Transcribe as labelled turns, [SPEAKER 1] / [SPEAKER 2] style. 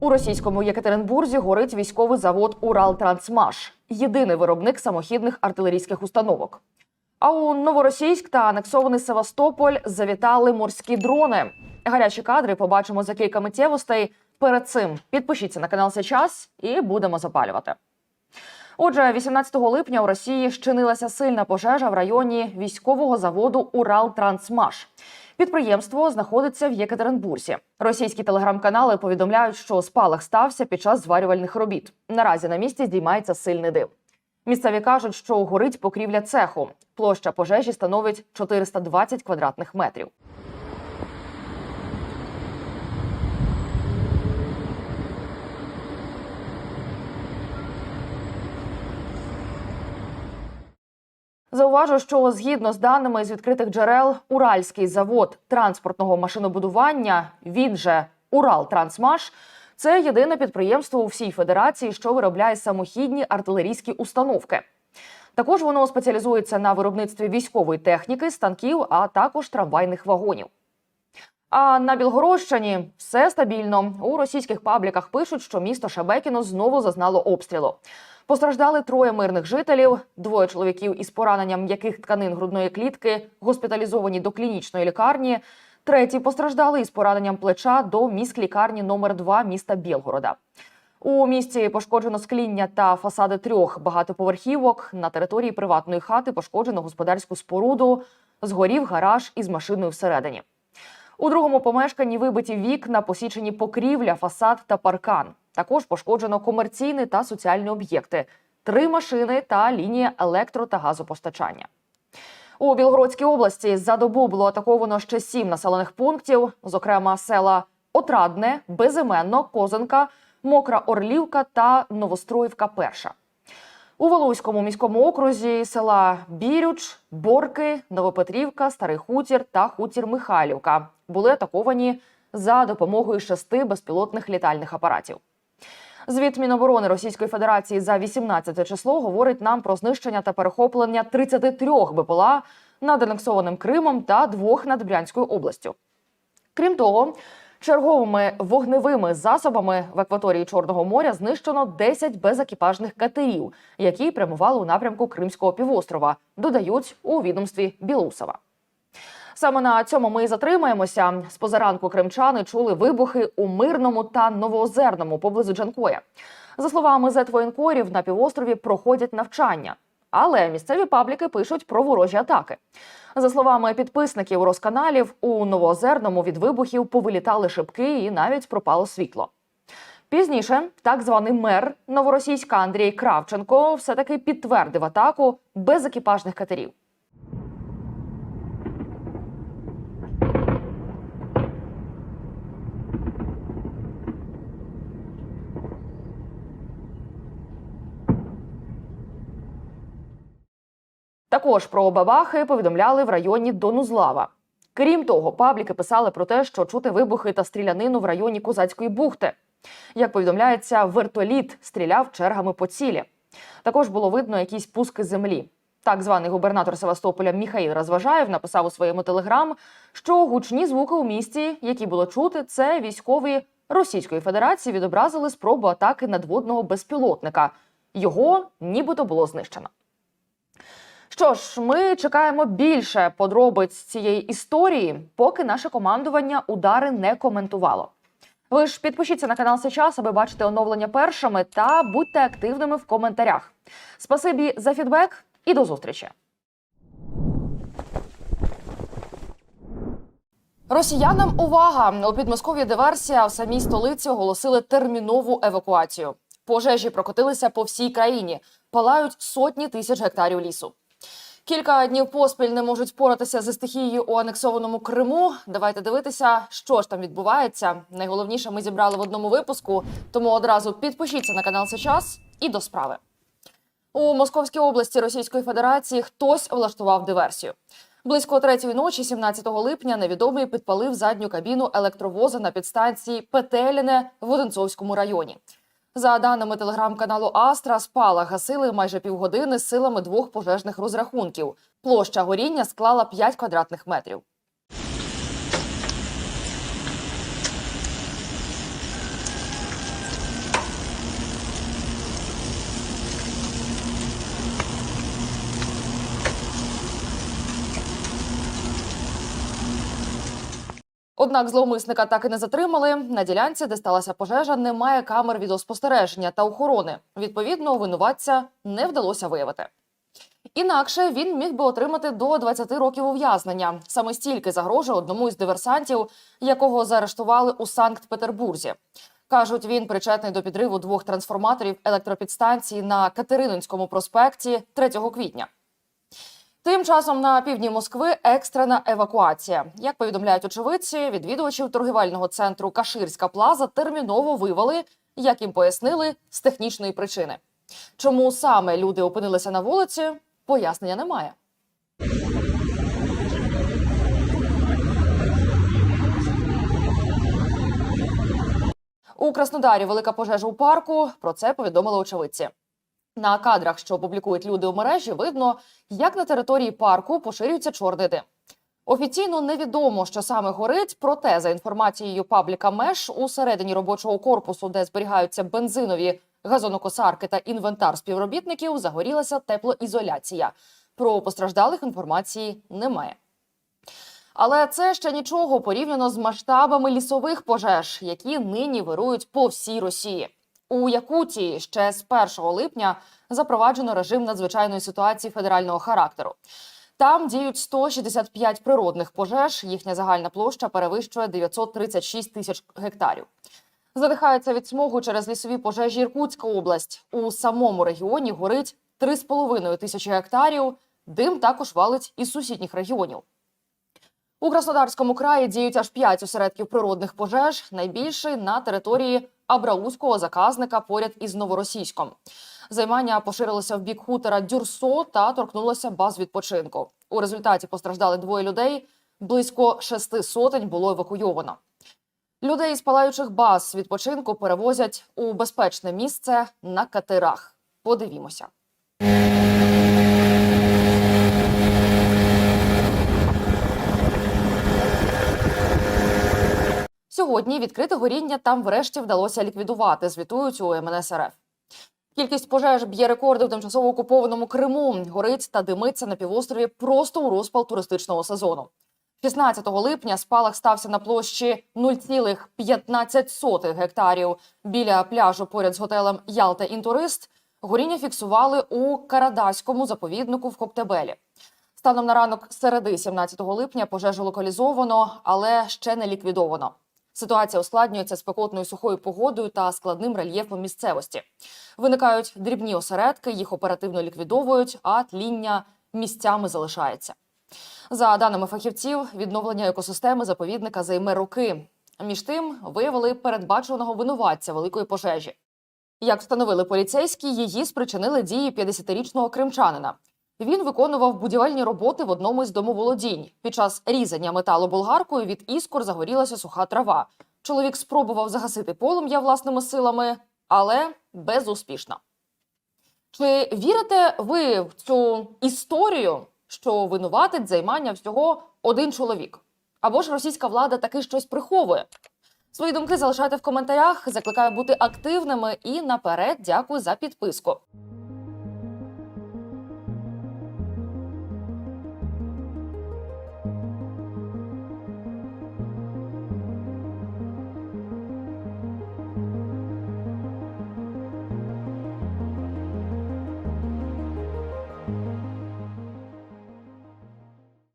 [SPEAKER 1] У російському Єкатеринбурзі горить військовий завод Уралтрансмаш, єдиний виробник самохідних артилерійських установок. А у Новоросійськ та анексований Севастополь завітали морські дрони. Гарячі кадри побачимо за кілька миттєвостей. Перед цим підпишіться на канал «Сейчас» і будемо запалювати. Отже, 18 липня у Росії щинилася сильна пожежа в районі військового заводу Уралтрансмаш. Підприємство знаходиться в Єкатеринбурзі. Російські телеграм-канали повідомляють, що спалах стався під час зварювальних робіт. Наразі на місці здіймається сильний дим. Місцеві кажуть, що горить покрівля цеху. Площа пожежі становить 420 квадратних метрів. Зауважу, що згідно з даними з відкритих джерел, Уральський завод транспортного машинобудування, він же Уралтрансмаш, це єдине підприємство у всій федерації, що виробляє самохідні артилерійські установки. Також воно спеціалізується на виробництві військової техніки, станків, а також трамвайних вагонів. А на Білгородщині все стабільно. У російських пабліках пишуть, що місто Шебекіно знову зазнало обстрілу. Постраждали троє мирних жителів, двоє чоловіків із пораненням м'яких тканин грудної клітки госпіталізовані до клінічної лікарні. Треті постраждали із пораненням плеча до міськлікарні номер 2 міста Білгорода. У місті пошкоджено скління та фасади трьох багатоповерхівок. На території приватної хати пошкоджено господарську споруду, згорів гараж із машиною всередині. У другому помешканні вибиті вікна, посічені покрівля, фасад та паркан. Також пошкоджено комерційні та соціальні об'єкти, три машини та лінія електро та газопостачання. У Білгородській області за добу було атаковано ще сім населених пунктів, зокрема села Отрадне, Безіменно, Козинка, Мокра Орлівка та Новостроївка. Перша. У Волоському міському окрузі села Бірюч, Борки, Новопетрівка, Старий Хутір та Хутір Михайлівка були атаковані за допомогою шести безпілотних літальних апаратів. Звіт Міноборони Російської Федерації за 18 число говорить нам про знищення та перехоплення 33 БПЛА над анексованим Кримом та двох над Брянською областю. Крім того, черговими вогневими засобами в акваторії Чорного моря знищено 10 безекіпажних катерів, які прямували у напрямку Кримського півострова. Додають у відомстві Білусова. Саме на цьому ми і затримаємося. З позаранку кримчани чули вибухи у мирному та новоозерному поблизу Джанкоя. За словами зетвоєнкорів, на півострові проходять навчання. Але місцеві пабліки пишуть про ворожі атаки. За словами підписників розканалів, у новоозерному від вибухів повилітали шибки і навіть пропало світло. Пізніше так званий мер новоросійська Андрій Кравченко все таки підтвердив атаку без екіпажних катерів. Також про бабахи повідомляли в районі Донузлава. Крім того, пабліки писали про те, що чути вибухи та стрілянину в районі Козацької бухти. Як повідомляється, вертоліт стріляв чергами по цілі. Також було видно якісь пуски землі. Так званий губернатор Севастополя Міхаїл Розважаєв написав у своєму телеграм, що гучні звуки у місті, які було чути, це військові Російської Федерації відобразили спробу атаки надводного безпілотника. Його нібито було знищено. Що ж, ми чекаємо більше подробиць цієї історії, поки наше командування удари не коментувало. Ви ж підпишіться на канал сейчас, аби бачити оновлення першими, та будьте активними в коментарях. Спасибі за фідбек і до зустрічі. Росіянам увага! У Підмосков'ї диверсія в самій столиці оголосили термінову евакуацію. Пожежі прокотилися по всій країні, палають сотні тисяч гектарів лісу. Кілька днів поспіль не можуть впоратися зі стихією у анексованому Криму. Давайте дивитися, що ж там відбувається. Найголовніше ми зібрали в одному випуску, тому одразу підпишіться на канал сейчас і до справи. У Московській області Російської Федерації хтось влаштував диверсію. Близько третьої ночі, 17 липня, невідомий підпалив задню кабіну електровоза на підстанції Петеліне в Одинцовському районі. За даними телеграм-каналу Астра, спала гасили майже півгодини силами двох пожежних розрахунків. Площа горіння склала 5 квадратних метрів. Однак зловмисника так і не затримали. На ділянці, де сталася пожежа, немає камер відеоспостереження та охорони. Відповідно, винуватця не вдалося виявити. Інакше він міг би отримати до 20 років ув'язнення. Саме стільки загрожує одному із диверсантів, якого заарештували у Санкт-Петербурзі. Кажуть, він причетний до підриву двох трансформаторів електропідстанції на Катерининському проспекті 3 квітня. Тим часом на півдні Москви екстрена евакуація. Як повідомляють очевидці, відвідувачів торгівельного центру Каширська Плаза терміново вивели, як їм пояснили, з технічної причини. Чому саме люди опинилися на вулиці, пояснення немає. У Краснодарі велика пожежа у парку. Про це повідомили очевидці. На кадрах, що публікують люди у мережі, видно, як на території парку поширюється чорний дим. Офіційно невідомо, що саме горить, проте за інформацією пабліка Меш у середині робочого корпусу, де зберігаються бензинові газонокосарки та інвентар співробітників, загорілася теплоізоляція. Про постраждалих інформації немає. Але це ще нічого порівняно з масштабами лісових пожеж, які нині вирують по всій Росії. У Якутії ще з 1 липня запроваджено режим надзвичайної ситуації федерального характеру. Там діють 165 природних пожеж. Їхня загальна площа перевищує 936 тисяч гектарів. Задихається від смогу через лісові пожежі Іркутська область. У самому регіоні горить 3,5 тисячі гектарів. Дим також валить із сусідніх регіонів. У Краснодарському краї діють аж п'ять осередків природних пожеж, найбільший на території Абрауського заказника поряд із Новоросійськом. Займання поширилося в бік хутора Дюрсо та торкнулося баз відпочинку. У результаті постраждали двоє людей. Близько шести сотень було евакуйовано. Людей з палаючих баз відпочинку перевозять у безпечне місце на катерах. Подивімося. Сьогодні відкрите горіння там врешті вдалося ліквідувати. Звітують у МНС РФ. Кількість пожеж б'є рекорди в тимчасово окупованому Криму. Горить та димиться на півострові просто у розпал туристичного сезону. 16 липня спалах стався на площі 0,15 гектарів біля пляжу поряд з готелем Ялта Інтурист. Горіння фіксували у Карадаському заповіднику в Коптебелі. Станом на ранок середи 17 липня пожежу локалізовано, але ще не ліквідовано. Ситуація ускладнюється спекотною сухою погодою та складним рельєфом місцевості. Виникають дрібні осередки, їх оперативно ліквідовують, а тління місцями залишається. За даними фахівців, відновлення екосистеми заповідника займе роки. Між тим виявили передбаченого винуватця великої пожежі. Як встановили поліцейські, її спричинили дії 50-річного кримчанина. Він виконував будівельні роботи в одному із домоволодінь. Під час різання металу болгаркою від іскор загорілася суха трава. Чоловік спробував загасити полум'я власними силами, але безуспішно. Чи вірите ви в цю історію, що винуватить займання всього один чоловік? Або ж російська влада таки щось приховує? Свої думки залишайте в коментарях. Закликаю бути активними і наперед дякую за підписку.